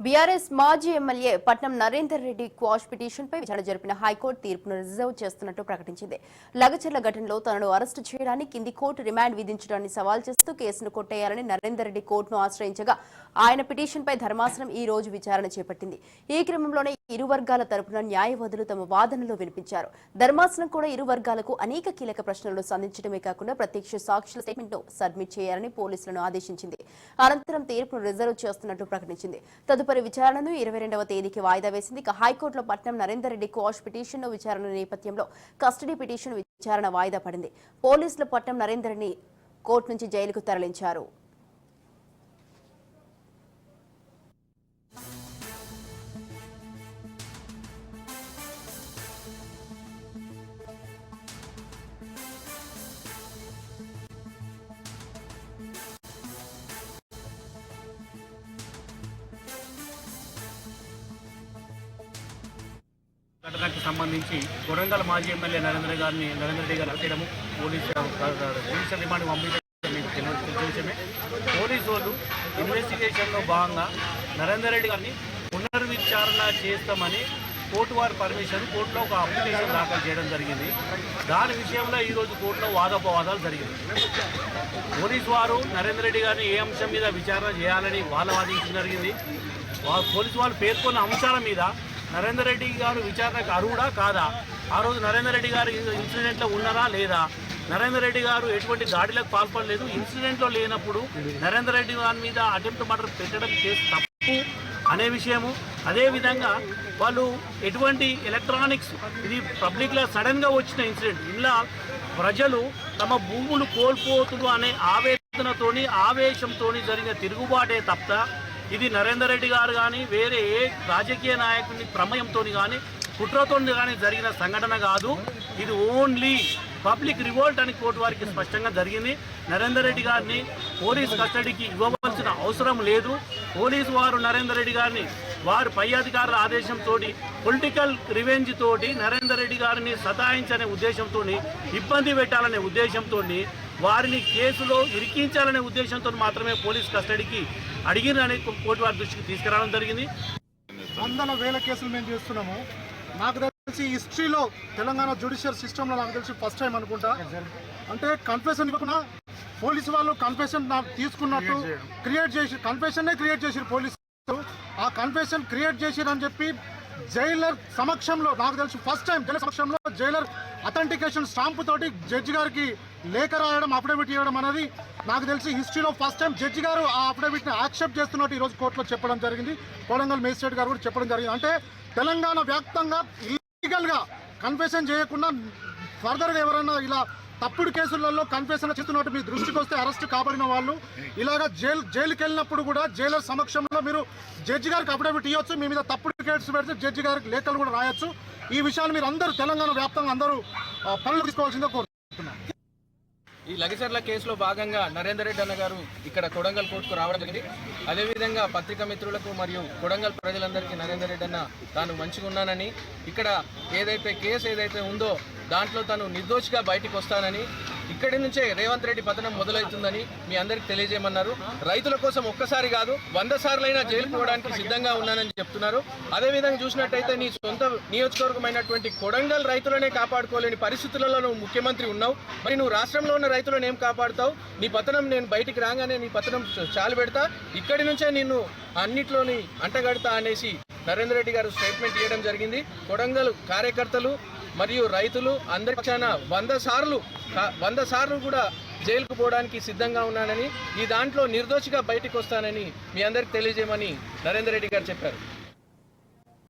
BRS మాజీ MLA Patnam Narender Reddy quash పిటిషన్పై విచారణ జరిపిన హైకోర్టు తీర్పును రిజర్వ్ చేస్తున్నట్టు ప్రకటించింది. లగచర్ల ఘటనలో తనను అరెస్టు చేయడానికి కింది కోర్టు రిమాండ్ విధించడాన్ని సవాల్ చేస్తూ కేసును కొట్టేయాలని నరేందర్ రెడ్డి కోర్టును ఆశ్రయించగా ఆయన పిటిషన్పై ధర్మాసనం ఈ రోజు విచారణ చేపట్టింది. ఈ క్రమంలోనే ఇరు వర్గాల తరపున న్యాయవాదులు తమ వాదనలు వినిపించారు. ధర్మాసనం కూడా ఇరు వర్గాలకు అనేక కీలక ప్రశ్నలు సంధించడమే కాకుండా ప్రత్యక్ష సాక్షుల స్టేట్మెంట్ సబ్మిట్ చేయాలని పోలీసులను ఆదేశించింది. అనంతరం తీర్పును రిజర్వ్ చేస్తున్నట్టు ప్రకటించింది. తదుపరి విచారణను ఇరవై రెండవ తేదీకి వాయిదా వేసింది. ఇక హైకోర్టులో పట్నం నరేందర్ రెడ్డి కోష్ పిటిషన్ విచారణ నేపథ్యంలో కస్టడీ పిటిషన్ విచారణ వాయిదా పడింది. పోలీసులు పట్నం నరేందర్ని కోర్టు నుంచి జైలుకు తరలించారు. ఘటనకు సంబంధించి వరంగల్ మాజీ ఎమ్మెల్యే నరేంద్ర గారిని నరేంద్ర రెడ్డి గారు చేయడము పోలీసు పోలీసు రిమాండ్ పంపించడం మీకు పోలీసు వాళ్ళు ఇన్వెస్టిగేషన్లో భాగంగా నరేంద్ర రెడ్డి గారిని పునర్విచారణ చేస్తామని కోర్టు వారి పర్మిషన్ కోర్టులో ఒక అప్లికేషన్ దాఖలు చేయడం జరిగింది. దాని విషయంలో ఈరోజు కోర్టులో వాదోపవాదాలు జరిగింది పోలీసు వారు నరేంద్ర రెడ్డి గారిని ఏ అంశం మీద విచారణ చేయాలని వాళ్ళు వాదించడం జరిగింది. పోలీసు వాళ్ళు పేర్కొన్న అంశాల మీద నరేందర్ రెడ్డి గారు విచారణకు అర్హుడా కాదా? ఆ రోజు నరేందర్ రెడ్డి గారు ఇన్సిడెంట్లో ఉన్నారా లేదా? నరేందర్ రెడ్డి గారు ఎటువంటి దాడిలకు పాల్పడలేదు. ఇన్సిడెంట్లో లేనప్పుడు నరేందర్ రెడ్డి గారి మీద అటెంప్ట్ మర్డర్ పెట్టడం చేసి తప్పు అనే విషయము. అదేవిధంగా వాళ్ళు ఎటువంటి ఎలక్ట్రానిక్స్ ఇది పబ్లిక్లో సడన్గా వచ్చిన ఇన్సిడెంట్. ఇలా ప్రజలు తమ భూములు కోల్పోతుడు అనే ఆవేదనతోని ఆవేశంతోని జరిగిన తిరుగుబాటే తప్ప ఇది నరేందర్ రెడ్డి గారు కానీ వేరే ఏ రాజకీయ నాయకుని ప్రమేయంతో కానీ కుట్రతో కానీ జరిగిన సంఘటన కాదు. ఇది ఓన్లీ పబ్లిక్ రివోల్ట్ అని కోర్టు వారికి స్పష్టంగా జరిగింది. నరేందర్ రెడ్డి గారిని పోలీస్ కస్టడీకి ఇవ్వవలసిన అవసరం లేదు. పోలీసు వారు నరేందర్ రెడ్డి గారిని వారి పై అధికారుల ఆదేశంతో పొలిటికల్ రివెంజ్ తోటి నరేందర్ రెడ్డి గారిని సతాయించనే ఉద్దేశంతో ఇబ్బంది పెట్టాలనే ఉద్దేశంతో వారిని కేసులో ఇరికించాలనే ఉద్దేశంతో మాత్రమే పోలీస్ కస్టడీకి అడిగినని కోర్టు వారి దృష్టికి తీసుకురావడం జరిగింది. వందల వేల కేసులు మేము చేస్తున్నాము. నాకు తెలిసి హిస్టరీలో తెలంగాణ జ్యుడిషియల్ సిస్టంలో నాకు తెలిసి ఫస్ట్ టైం అనుకుంటా. అంటే కన్ఫెషన్ ఇవ్వకుండా పోలీసు వాళ్ళు కన్ఫెషన్ తీసుకున్నట్టు క్రియేట్ చేసి కన్ఫెషన్నే క్రియేట్ చేసిరు పోలీసు ఆ కన్ఫెషన్ క్రియేట్ చేసిరని చెప్పి జైలర్ సమక్షంలో నాకు తెలిసి ఫస్ట్ టైం జైలర్ సమక్షంలో జైలర్ అథెంటికేషన్ స్టాంపు తోటి జడ్జి గారికి లేఖ రాయడం అఫిడవిట్ ఇవ్వడం అనేది నాకు తెలిసి హిస్టరీలో ఫస్ట్ టైం జడ్జి గారు ఆ అఫిడవిట్ని యాక్సెప్ట్ చేస్తున్నట్టు ఈరోజు కోర్టులో చెప్పడం జరిగింది. కొడంగల్ మేజిస్ట్రేట్ గారు కూడా చెప్పడం జరిగింది. అంటే తెలంగాణ వ్యాప్తంగా ఇల్లీగల్గా కన్ఫెషన్ చేయకుండా ఫర్దర్గా ఎవరైనా ఇలా తప్పుడు కేసులలో కన్ఫెషన్ చేస్తున్నట్టు మీ దృష్టికి వస్తే అరెస్ట్ కాబడిన వాళ్ళు ఇలాగా జైలు జైలుకి వెళ్ళినప్పుడు కూడా జైలర్ సమక్షంలో మీరు జడ్జి గారికి అఫిడవిట్ ఇవ్వచ్చు మీ మీద తప్పుడు కేసు పెడితే జడ్జి గారికి లేఖలు కూడా రాయొచ్చు. ఈ విషయాన్ని మీరు అందరూ తెలంగాణ వ్యాప్తంగా అందరూ పనులు తీసుకోవాల్సిందే కోరుతున్నాను ఈ లగచర్ల కేసులో భాగంగా నరేందర్ రెడ్డి అన్న గారు ఇక్కడ కొడంగల్ కోర్టుకు రావడం జరిగింది. అదేవిధంగా పత్రికా మిత్రులకు మరియు కొడంగల్ ప్రజలందరికీ నరేందర్ రెడ్డి అన్న తాను మంచిగా ఉన్నానని ఇక్కడ ఏదైతే కేసు ఏదైతే ఉందో దాంట్లో తను నిర్దోషిగా బయటికి వస్తానని ఇక్కడి నుంచే రేవంత్ రెడ్డి పతనం మొదలవుతుందని మీ అందరికి తెలియజేయమన్నారు. రైతుల కోసం ఒక్కసారి కాదు వంద సార్లైనా జైలు పోవడానికి సిద్ధంగా ఉన్నానని చెప్తున్నారు. అదేవిధంగా చూసినట్టయితే నీ సొంత నియోజకవర్గమైనటువంటి కొడంగల్ రైతులనే కాపాడుకోలేని పరిస్థితులలో నువ్వు ముఖ్యమంత్రి ఉన్నావు. మరి నువ్వు రాష్ట్రంలో ఉన్న రైతులను ఏం కాపాడుతావు? నీ పతనం నేను బయటికి రాగానే నీ పతనం చాలు పెడతా. ఇక్కడి నుంచే నిన్ను అన్నిట్లోని అంటగడతా అనేసి నరేందర్ రెడ్డి గారు స్టేట్మెంట్ ఇవ్వడం జరిగింది. కొడంగల్ కార్యకర్తలు మరియు రైతులు అందరి పక్షాన వంద సార్లు వంద సార్లు కూడా జైలుకు పోవడానికి సిద్ధంగా ఉన్నానని ఈ దాంట్లో నిర్దోషిగా బయటకు వస్తానని మీ అందరికి తెలియజేయమని నరేందర్ రెడ్డి గారు చెప్పారు.